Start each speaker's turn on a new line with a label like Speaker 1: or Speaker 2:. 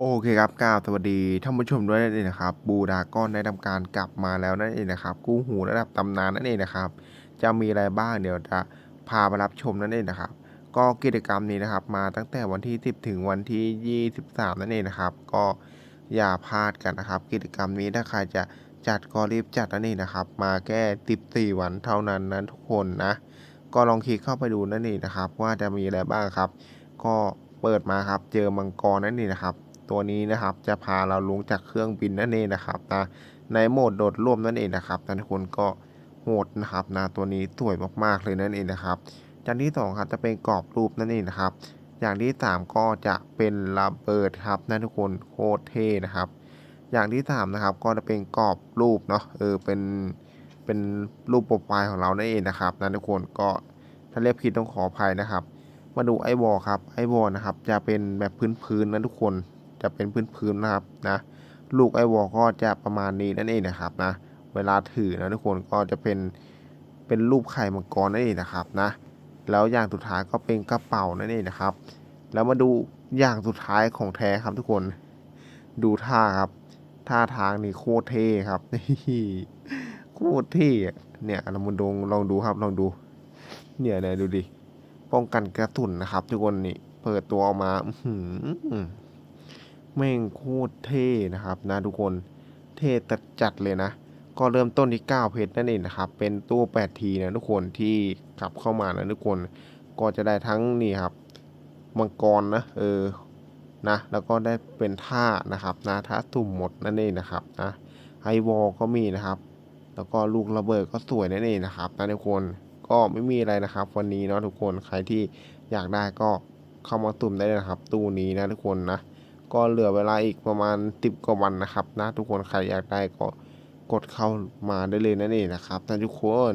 Speaker 1: โอเคครับกราบสวัสดีท่านผู้ชมด้วยนั่นเองนะครับ บูดากอนได้ทำการกลับมาแล้วนั่นเองนะครับ กู้หูระดับตำนานนั่นเองนะครับ จะมีอะไรบ้างเดี๋ยวจะพาไปรับชมนั่นเองนะครับ ก็กิจกรรมนี้นะครับ มาตั้งแต่วันที่ 10 ถึงวันที่ 23 นั่นเองนะครับ ก็อย่าพลาดกันนะครับ กิจกรรมนี้ถ้าใครจะจัดก็รีบจัดนั่นเองนะครับ มาแค่ 14 วันเท่านั้นนะทุกคนนะ ก็ลองคลิกเข้าไปดูนั่นเองนะครับ ว่าจะมีอะไรบ้างครับ ก็เปิดมาครับเจอมังกรนั่นเองนะครับ ตัวนี้นะครับ จะพาเราลงจากเครื่องบินนั่นเองนะครับนะในโหมดโดดร่วมนั่นเองนะครับท่านทุกคนก็โหดนะครับนะตัวนี้สวยมากๆเลยนั่นเองนะครับอย่างที่สองครับจะเป็นกรอบรูปนั่นเองนะครับ อย่างที่สามก็จะเป็นระเบิดครับนั่นทุกคนโคตรเท่นะครับ อย่างที่สามนะครับก็จะเป็นกรอบรูปเนาะเออเป็นเป็นรูปโปรไฟล์ของเรานั่นเองนะครับนั่นทุกคนก็ถ้าเรียกผิดต้องขออภัยนะครับ มาดูไอวอลครับไอวอลนะครับจะเป็นแบบพื้นๆนะทุกคน จะเป็นพื้นๆนะครับนะลูกไอวอลก็จะประมาณนี้นั่นเองนะครับนะเวลาถือนะทุกคนก็จะเป็นเป็นรูปไข่มังกรนั่นเองนะครับนะแล้วอย่างสุดท้ายก็เป็นกระเป๋านั่นเองนะครับ แล้วมาดูอย่างสุดท้ายของแท้ครับทุกคนดูท่าครับ ท่าทางนี่โคตรเท่ครับโคตรเท่เนี่ยเรามาดูลองดูครับลองดู เนี่ยเนี่ยดูดิป้องกันกระสุนนะครับ ทุกคนนี่เปิดตัวออกมาอื แม่งโคตรเท่นะครับนะทุกคนเท่จัดจัดเลยนะ ก็เริ่มต้นที่ 9 เพชรนั่นเองนะครับ เป็นตู้8ทีนะทุกคนที่กลับเข้ามานะทุกคนก็จะได้ทั้งนี่ครับมังกรนะเออนะแล้วก็ได้เป็นท่านะครับนะท่าตุ่มหมดนั่นเองนะครับนะไอวอลก็มีนะครับ แล้วก็ลูกระเบิดก็สวยนั่นเองนะครับนะทุกคนก็ไม่มีอะไรนะครับ วันนี้เนาะทุกคนใครที่อยากได้ก็เข้ามาตุ่มได้เลยนะครับ ตู้นี้นะทุกคนนะ ก็เหลือเวลาอีกประมาณสิบกว่าวันนะครับนะทุกคนใครอยากได้ก็กดเข้ามาได้เลยนั่นเองนะครับนะทุกคน